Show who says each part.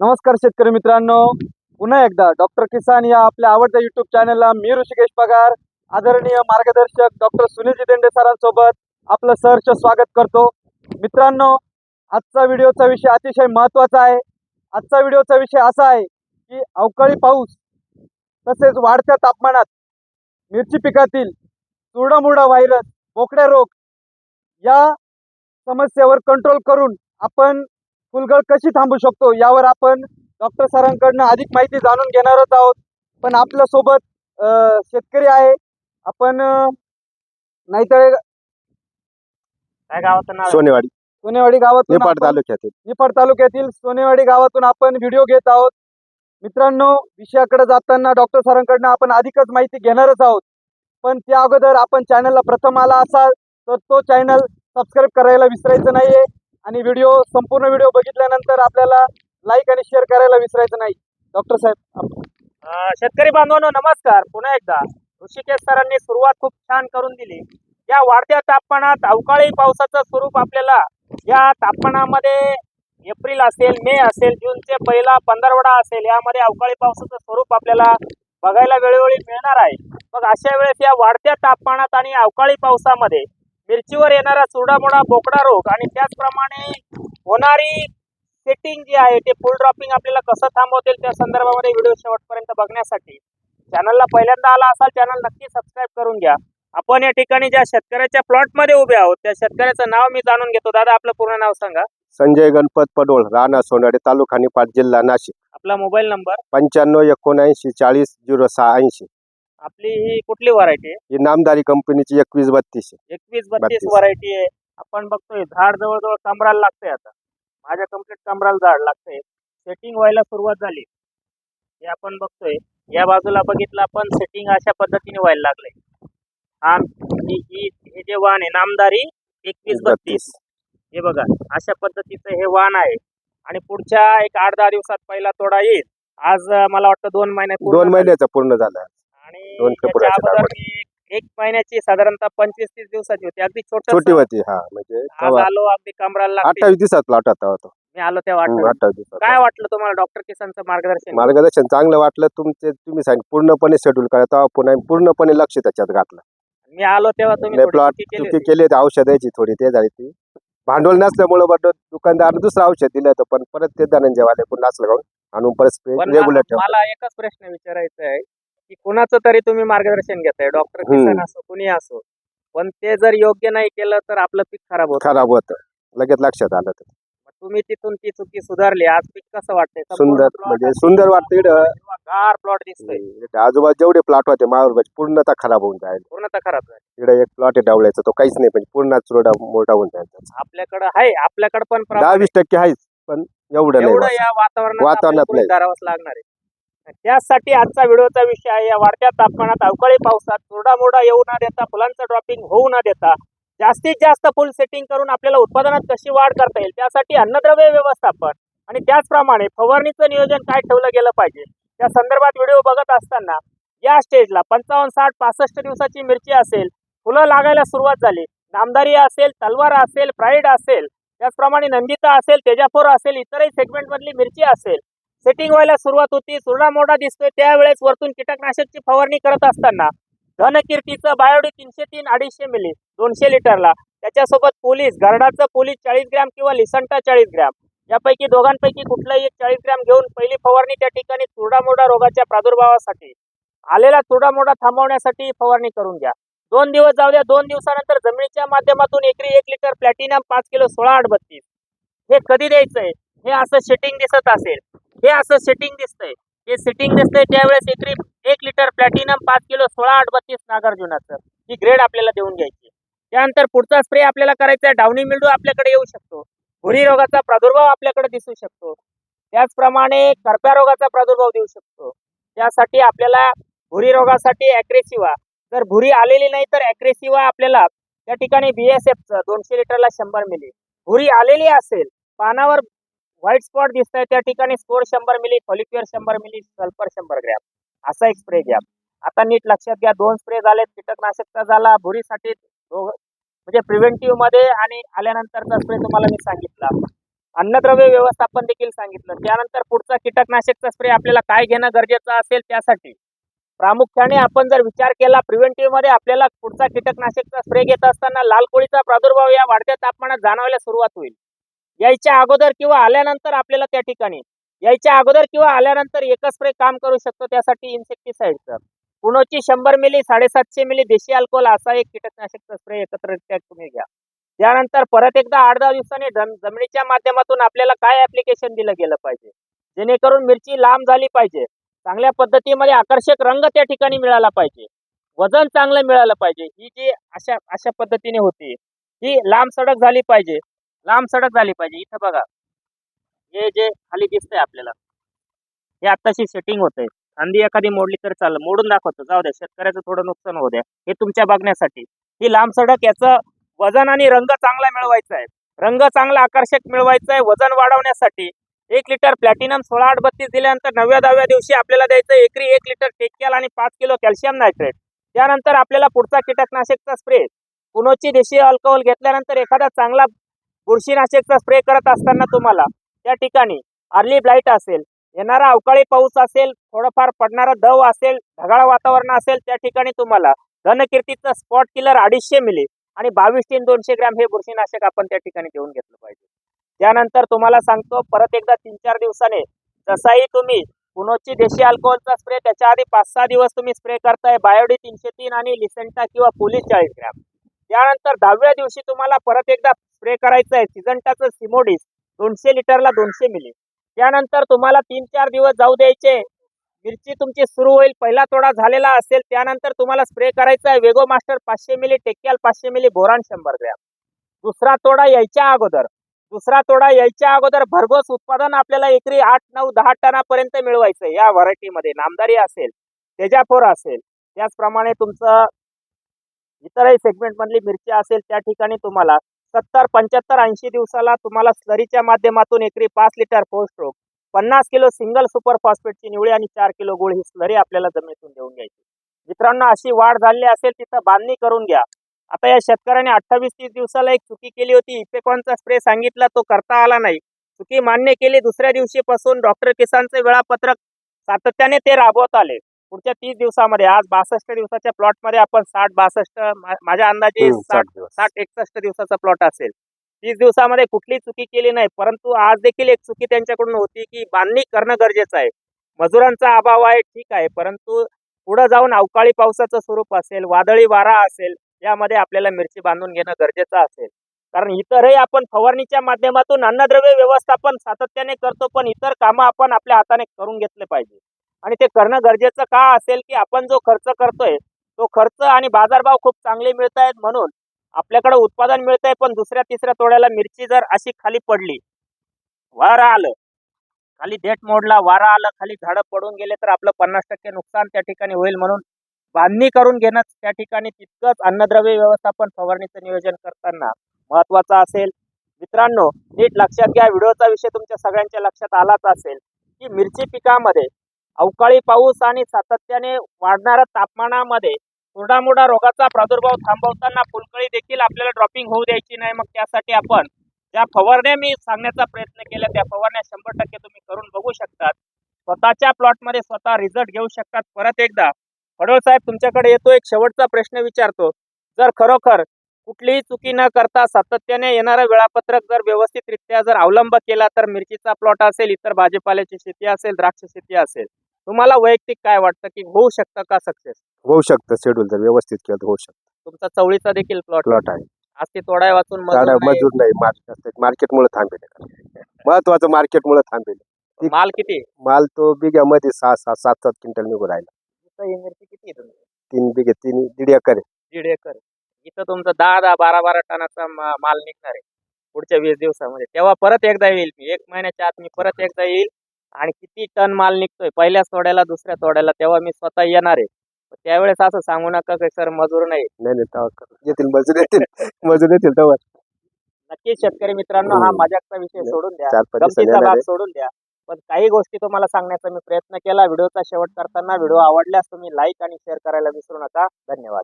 Speaker 1: नमस्कार शेतकरी मित्रांनो. पुन्हा एकदा डॉक्टर किसान या आपल्या आवडत्या युट्यूब चॅनलला मी ऋषिकेश पगार. आदरणीय मार्गदर्शक डॉक्टर सुनील देंडे सरांसोबत आपलं सहर्ष स्वागत करतो. मित्रांनो आजचा व्हिडिओचा विषय अतिशय महत्त्वाचा आहे. आजचा व्हिडिओचा विषय असा आहे की अवकाळी पाऊस तसेच वाढत्या तापमानात मिरची पिकातील चुरडामुरडा व्हायरस बोकड्या रोग या समस्येवर कंट्रोल करून आपण फुलगळ कशी थांबू शकतो यावर आपण डॉक्टर सरांकडनं अधिक माहिती जाणून घेणारच आहोत. पण आपल्यासोबत शेतकरी आहे. आपण नाहीतर
Speaker 2: काय गावाचं नाव?
Speaker 3: सोनेवाडी.
Speaker 1: सोनेवाडी गावातून आपण-
Speaker 3: तालुक्यातील.
Speaker 1: निफाड तालुक्यातील सोनेवाडी गावातून आपण व्हिडिओ घेत आहोत. मित्रांनो विषयाकडे जाताना डॉक्टर सरांकडनं आपण अधिकच माहिती घेणारच आहोत. पण त्या अगोदर आपण चॅनलला प्रथम आला असाल तर तो चॅनल सबस्क्राईब करायला विसरायचं नाहीये. आणि व्हिडिओ संपूर्ण व्हिडिओ बघितल्यानंतर आपल्याला लाईक आणि शेअर करायला विसरायचं नाही. डॉक्टर साहेब
Speaker 2: शेतकरी बांधवांनो नमस्कार. पुन्हा एकदा ऋषिकेश सरांनी सुरुवात खूप छान करून दिली. या वाढत्या तापमानात अवकाळी पावसाचं स्वरूप आपल्याला या तापमानामध्ये एप्रिल असेल मे असेल जूनचे पहिला पंधरवडा असेल यामध्ये अवकाळी पावसाचं स्वरूप आपल्याला बघायला वेळोवेळी मिळणार आहे. मग अशा वेळेस या वाढत्या तापमानात आणि अवकाळी पावसामध्ये मिरचीवर येणारा चुरडामुडा बोकडा रोग आणि त्याचप्रमाणे होणारी सेटिंग जी आहे ते फुल ड्रॉपिंग आपल्याला कसं थांबवता येईल त्या संदर्भामध्ये व्हिडिओ शेवटपर्यंत बघण्यासाठी. चॅनलला पहिल्यांदा आला असाल चॅनल नक्की सबस्क्राईब करून घ्या. आपण या ठिकाणी ज्या शेतकऱ्याच्या प्लॉटमध्ये उभे आहोत त्या शेतकऱ्याचं नाव मी जाणून घेतो. दादा आपलं पूर्ण नाव सांगा.
Speaker 3: संजय गणपत पडोळ राणा सोनाडे तालुका निपाट जिल्हा नाशिक.
Speaker 2: आपला मोबाईल नंबर?
Speaker 3: पंच्याण्णव एकोणऐंशी चाळीस झिरो सहा ऐंशी
Speaker 2: आपली ही कुठली व्हरायटी आहे?
Speaker 3: ही नामदारी कंपनीची एकवीस बत्तीस
Speaker 2: एकवीस बत्तीस
Speaker 3: बत्तीस.
Speaker 2: व्हरायटी आहे. आपण बघतोय झाड जवळजवळ कमराला लागतंय आता. माझ्या कंप्लीट कमराला झाड लागतंय. सेटिंग व्हायला सुरुवात झाली. हे आपण बघतोय. या बाजूला बघितलं आपण सेटिंग अशा पद्धतीने व्हायला लागलंय. हा ही ही- हे जे वाण आहे नामदारी एकवीस बत्तीस. हे बघा अशा पद्धतीचं हे वाण आहे. आणि पुढच्या एक आठ दहा दिवसात पहिला तोडा येईल. आज अं, मला वाटतं दोन महिने पूर्ण
Speaker 3: दोन
Speaker 2: झाले.
Speaker 3: महिन्याचा पूर्ण झाला.
Speaker 2: आणि
Speaker 3: दोन
Speaker 2: त्याच्या
Speaker 3: फेब्रुवारीची
Speaker 2: अगोदर
Speaker 3: लागवड.
Speaker 2: मी एक महिन्याची साधारणतः पंचवीस तीस दिवसाची होती. अगदी छोट
Speaker 3: छोटी होती हा. म्हणजे
Speaker 2: आज
Speaker 3: तेव्हा
Speaker 2: आलो अगदी कमराला लागते.
Speaker 3: अठ्ठावीस दिवसात प्लॉट होता होतो
Speaker 2: मी आलो तेव्हा
Speaker 3: हम्म, अठ्ठावीस. दिवसात
Speaker 2: काय वाटलं तुम्हाला डॉक्टर किसानचं मार्गदर्शन?
Speaker 3: मार्गदर्शन चांगलं वाटलं. तुमचे तुम्ही सांग पूर्णपणे शेड्यूल करा. तेव्हा पुन्हा पूर्णपणे लक्ष त्याच्यात घातलं.
Speaker 2: मी आलो तेव्हा तुम्ही थोडी
Speaker 3: प्लॉट
Speaker 2: चुकी केली
Speaker 3: चुकी
Speaker 2: होती.
Speaker 3: केली होती. औषधाची थोडी ते झाली ती. भांडवल नसल्यामुळे बट दुकानदार दुसरं औषध दिलं होतं पण परत ते धनंजय वाले पुन्हा असलं का आणून परत
Speaker 2: पण
Speaker 3: रेग्युलर
Speaker 2: मला मला एकच प्रश्न विचारायचा आहे. की कुणाचं तरी तुम्ही मार्गदर्शन घेताय डॉक्टर
Speaker 3: हम्म.
Speaker 2: किसान असो कुणी असो. पण ते जर योग्य नाही केलं तर आपलं पीक खराब होतं.
Speaker 3: खराब होतं. लगेच लक्षात आलं ते.
Speaker 2: मग तुम्ही तिथून ती चुकी सुधारली आज पीक कसं वाटतंय? संपूर्ण
Speaker 3: सुंदर
Speaker 2: plot
Speaker 3: म्हणजे सुंदर वाटतं इकडं
Speaker 2: गार प्लॉट दिसतोय.
Speaker 3: इकडे आजूबाजू जेवढे प्लॉट होते मावर पूर्णतः खराब होऊन जाईल.
Speaker 2: पूर्णतः खराब झाली.
Speaker 3: इकडे एक प्लॉट आहे डावल्याचा तो काहीच नाही म्हणजे पूर्ण चुरडा मोठा होऊन जाईल त्याचा.
Speaker 2: आपल्याकडे आहे आपल्याकडे पण
Speaker 3: दहा वीस टक्के आहेच पण एवढं नाही
Speaker 2: एवढं. या वातावरणात
Speaker 3: वातावरणात नाही.
Speaker 2: धरावंच लागणार आहे. त्यासाठी आजचा व्हिडिओचा विषय आहे या वाढत्या तापमानात अवकाळी पावसात मोडा येऊ न देता फुलांचं ड्रॉपिंग होऊ न देता जास्तीत जास्त फुल सेटिंग करून आपल्याला उत्पादनात कशी वाढ करता येईल त्यासाठी अन्नद्रव्य व्यवस्थापन आणि त्याचप्रमाणे फवारणीचं नियोजन काय ठेवलं गेलं पाहिजे त्या संदर्भात व्हिडिओ बघत असताना या स्टेजला पंचावन्न साठ पासष्ट दिवसाची मिरची असेल फुलं लागायला सुरुवात झाली नामदारी असेल तलवार असेल प्राईड असेल त्याचप्रमाणे नंदिता असेल तेजापूर असेल इतरही सेगमेंटमधली मिरची असेल सेटिंग व्हायला सुरुवात होती. सुरडा मोडा दिसतोय. त्यावेळेस वरतून कीटकनाशकची फवारणी करत असताना धनकीर्तीचं बायोडी तीनशे तीन अडीचशे मिली दोनशे लिटरला. त्याच्यासोबत पोलीस घरडाचं पोलीस चाळीस ग्रॅम किंवा लिसंटा चाळीस ग्रॅम. यापैकी दोघांपैकी कुठलाही एक चाळीस ग्रॅम घेऊन पहिली फवारणी त्या ठिकाणी चुरडामोडा रोगाच्या प्रादुर्भावासाठी. आलेला चुरडामोडा थांबवण्यासाठी फवारणी करून घ्या. दोन दिवस जाऊ द्या. दोन दिवसानंतर जमिनीच्या माध्यमातून एकरी एक लिटर प्लॅटिनम पाच किलो सोळा आठ बत्तीस. हे कधी द्यायचंय? हे असं शेटिंग दिसत असेल. हे असं सेटिंग दिसतंय. हे सेटिंग दिसतंय त्यावेळेस एकरी एक लिटर प्लॅटिनम पाच किलो सोळा आठ बत्तीस नागार्जुनाचं ही ग्रेड आपल्याला देऊन घ्यायची. त्यानंतर पुढचा स्प्रे आपल्याला करायचा आहे डावणी मिल्डू आपल्याकडे येऊ शकतो. भुरी रोगाचा प्रादुर्भाव आपल्याकडे दिसू शकतो. त्याचप्रमाणे करप्या रोगाचा प्रादुर्भाव देऊ शकतो. त्यासाठी आपल्याला भुरी रोगासाठी अॅग्रेसिवा जर भुरी आलेली नाही तर अॅग्रेसिवा आपल्याला त्या ठिकाणी बी एस एफचं दोनशे लिटरला शंभर मिली भुरी आलेली असेल पानावर व्हाईट स्पॉट दिसत आहे त्या ठिकाणी स्कोर शंभर मिली फॉलिक्युअर शंभर मिली सल्फर शंभर ग्रॅम. असा एक स्प्रे घ्या. आता नीट लक्षात घ्या दोन स्प्रे झाले कीटकनाशकचा झाला भुरीसाठी म्हणजे प्रिव्हेंटिव्हमध्ये आणि आल्यानंतरचा स्प्रे तुम्हाला मी सांगितला. अन्नद्रव्य व्यवस्थापन देखील सांगितलं. त्यानंतर पुढचा कीटकनाशकचा स्प्रे आपल्याला काय घेणं गरजेचं असेल त्यासाठी प्रामुख्याने आपण जर विचार केला प्रिव्हेंटिव्हमध्ये आपल्याला पुढचा कीटकनाशकचा स्प्रे घेत असताना लाल कोळीचा प्रादुर्भाव या वाढत्या तापमानात जाणवायला सुरुवात होईल. यायच्या अगोदर किंवा आल्यानंतर आपल्याला त्या ठिकाणी. यायच्या अगोदर किंवा आल्यानंतर एकच स्प्रे काम करू शकतो त्यासाठी इन्सेक्टिसाइडचं पुणोची शंभर मिली साडेसातशे मिली देशी अल्कोहोल असा एक कीटकनाशकचा स्प्रे एकत्रितरित्या तुम्ही घ्या. त्यानंतर परत एकदा आठ दहा दिवसांनी जमिनीच्या माध्यमातून आपल्याला काय ऍप्लिकेशन दिलं गेलं पाहिजे? जेणेकरून मिरची लांब झाली पाहिजे. चांगल्या पद्धतीमध्ये आकर्षक रंग त्या ठिकाणी मिळाला पाहिजे. वजन चांगलं मिळालं पाहिजे. ही जी अशा अशा पद्धतीने होती ही लांब सडक झाली पाहिजे. लांब सडक झाली पाहिजे. इथं बघा. हे जे खाली दिसतंय आपल्याला हे आत्ताशी सेटिंग होतंय. खांदी एखादी मोडली तर चालेल. मोडून दाखवतो. जाऊ द्या. शेतकऱ्याचं थोडं नुकसान होऊ द्या. हे तुमच्या बघण्यासाठी. ही लांब सडक याचं वजन आणि रंग चांगला मिळवायचा आहे. रंग चांगला आकर्षक मिळवायचा आहे. वजन वाढवण्यासाठी एक लिटर प्लॅटिनम सोळा आठ बत्तीस दिल्यानंतर नवव्या दहाव्या दिवशी आपल्याला द्यायचं एकरी एक लिटर टेक्याल आणि पाच किलो कॅल्शियम नायट्रेट. त्यानंतर आपल्याला पुढचा कीटकनाशकचा स्प्रे. पुनोची देशी अल्कोहोल घेतल्यानंतर एखादा चांगला बुरशीनाशकचा स्प्रे करत असताना तुम्हाला त्या ठिकाणी अर्ली ब्लाईट असेल येणारा अवकाळी पाऊस असेल थोडंफार पडणारा दव असेल ढगाळ वातावरण असेल त्या ठिकाणी तुम्हाला धनकीर्तीचं स्पॉट किलर अडीचशे मिली आणि बावीस तीन दोनशे ग्रॅम हे बुरशीनाशक आपण त्या ठिकाणी देऊन घेतलं पाहिजे. त्यानंतर तुम्हाला सांगतो परत एकदा तीन चार दिवसाने जसाही तुम्ही पुनोची देशी अल्कोहोलचा स्प्रे त्याच्या आधी पाच सहा दिवस तुम्ही स्प्रे करताय बायोडी तीनशे तीन आणि लिसेंटा किंवा पोलीस चाळीस ग्रॅम त्यानंतर दहाव्या दिवशी तुम्हाला परत एकदा स्प्रे करायचं आहे. सिजंटाचं सिमोडिस दोनशे लिटरला दोनशे मिली. त्यानंतर तुम्हाला तीन चार दिवस जाऊ द्यायचे. मिरची तुमची सुरू होईल. पहिला तोडा झालेला असेल. त्यानंतर तुम्हाला स्प्रे करायचा आहे. वेगो मास्टर पाचशे मिली टेक्याल पाचशे मिली बोरान शंभर ग्रॅम. दुसरा तोडा यायच्या अगोदर. दुसरा तोडा यायच्या अगोदर भरघोस उत्पादन आपल्याला एकरी आठ नऊ दहा टनापर्यंत मिळवायचं या व्हरायटीमध्ये नामदारी असेल तेजाफोर असेल. त्याचप्रमाणे तुमचं इतरही सेगमेंट मधली मिरची असेल त्या ठिकाणी तुम्हाला सत्तर पंच्याहत्तर ऐंशी दिवसाला तुम्हाला स्लरीच्या माध्यमातून एकरी पाच लिटर फोर स्ट्रोक पन्नास किलो सिंगल सुपर फॉस्फेटची निवळी आणि चार किलो गुळ ही स्लरी आपल्याला जमिनीतून देऊन घ्यायची. मित्रांनो अशी वाढ झाली असेल तिथं बांधणी करून घ्या. आता या शेतकऱ्याने अठ्ठावीस तीस दिवसाला एक चुकी केली होती. इफेकॉनचा स्प्रे सांगितला तो करता आला नाही. चुकी मान्य केली दुसऱ्या दिवशीपासून डॉक्टर किसानचे वेळापत्रक सातत्याने ते राबवत आले. पुढच्या तीस दिवसामध्ये आज बासष्ट दिवसाच्या प्लॉटमध्ये आपण साठ बासष्ट माझ्या अंदाजे
Speaker 3: हम्म,
Speaker 2: साठ
Speaker 3: साठ
Speaker 2: एकसष्ट दिवसाचा प्लॉट असेल. तीस दिवसामध्ये कुठलीही चुकी केली नाही परंतु आज देखील एक चुकी त्यांच्याकडून होती की बांधणी करणं गरजेचं आहे. मजुरांचा अभाव आहे ठीक आहे परंतु पुढे जाऊन अवकाळी पावसाचं स्वरूप असेल वादळी वारा असेल यामध्ये आपल्याला मिरची बांधून घेणं गरजेचं असेल. कारण इतरही आपण फवारणीच्या माध्यमातून अन्नद्रव्य व्यवस्थापन सातत्याने करतो पण इतर कामं आपण आपल्या हाताने करून घेतले पाहिजे. आणि ते करणं गरजेचं का असेल की आपण जो खर्च करतोय तो खर्च आणि बाजारभाव खूप चांगले मिळत आहेत म्हणून आपल्याकडे उत्पादन मिळतंय पण दुसऱ्या तिसऱ्या तोड्याला मिरची जर अशी खाली पडली वारा आलं खाली देठ मोडला वारा आलं खाली झाडं पडून गेले तर आपलं पन्नास टक्के नुकसान त्या ठिकाणी होईल म्हणून बांधणी करून घेणं त्या ठिकाणी तितकंच अन्नद्रव्य व्यवस्थापन फवारणीचं नियोजन करताना महत्वाचं असेल. मित्रांनो नीट लक्षात घ्या व्हिडिओचा विषय तुमच्या सगळ्यांच्या लक्षात आलाच असेल की मिरची पिकामध्ये अवकाळी पाऊस आणि सातत्याने वाढणाऱ्या तापमानामध्ये मोडा रोगाचा प्रादुर्भाव थांबवताना फुलकळी देखील आपल्याला ड्रॉपिंग होऊ द्यायची नाही. मग त्यासाठी आपण ज्या फवारण्या मी सांगण्याचा प्रयत्न केला त्या फवारण्या शंभर टक्के तुम्ही करून बघू शकतात. स्वतःच्या प्लॉटमध्ये स्वतः रिझल्ट घेऊ शकतात. परत एकदा फडोळ साहेब तुमच्याकडे येतो एक शेवटचा प्रश्न विचारतो. जर खरोखर कुठलीही चुकी न करता सातत्याने येणारं वेळापत्रक जर व्यवस्थितरित्या जर अवलंब केला तर मिरचीचा प्लॉट असेल इतर भाजीपाल्याची शेती असेल द्राक्ष शेती असेल तुम्हाला वैयक्तिक काय वाटतं की होऊ शकतं का सक्सेस
Speaker 3: होऊ शकतं शेड्यूल जर व्यवस्थित केलं तर होऊ शकतं.
Speaker 2: तुमचा चवळीचा देखील प्लॉट
Speaker 3: प्लॉट आहे.
Speaker 2: आज ते तोडाय वाचून मजूर नाही.
Speaker 3: मजूर नाही मार्केट मार्केटमुळे थांबेल महत्वाचं मार्केटमुळे थांबेल.
Speaker 2: माल किती?
Speaker 3: माल तो बिघ्यामध्ये सहा सहा सात सात क्विंटल निघून राहिला.
Speaker 2: मिरची किती आहे तुमची?
Speaker 3: तीन बिघे तीन दीड एकर आहे.
Speaker 2: दीड एकर. इथं तुमचं दहा दहा बारा बारा टनाचा माल निघणार आहे. पुढच्या वीस दिवसामध्ये. तेव्हा परत एकदा येईल मी. एक महिन्याच्या आत मी परत एकदा येईल आणि किती टन माल निघतोय? पहिल्या तोड्याला दुसऱ्या तोड्याला तेव्हा मी स्वतः येणार आहे. त्यावेळेस असं सांगू नका की सर मजूर नाही.
Speaker 3: येतील मजूर येतील. मजूर येतील तेव्हा.
Speaker 2: नक्कीच शेतकरी मित्रांनो हा. मजाकचा विषय सोडून द्या. गमतीचा भाग. सोडून द्या. पण काही गोष्टी तुम्हाला सांगण्याचा मी प्रयत्न केला. व्हिडिओचा शेवट करताना व्हिडिओ आवडल्यास तुम्ही लाईक आणि शेअर करायला विसरू नका. धन्यवाद.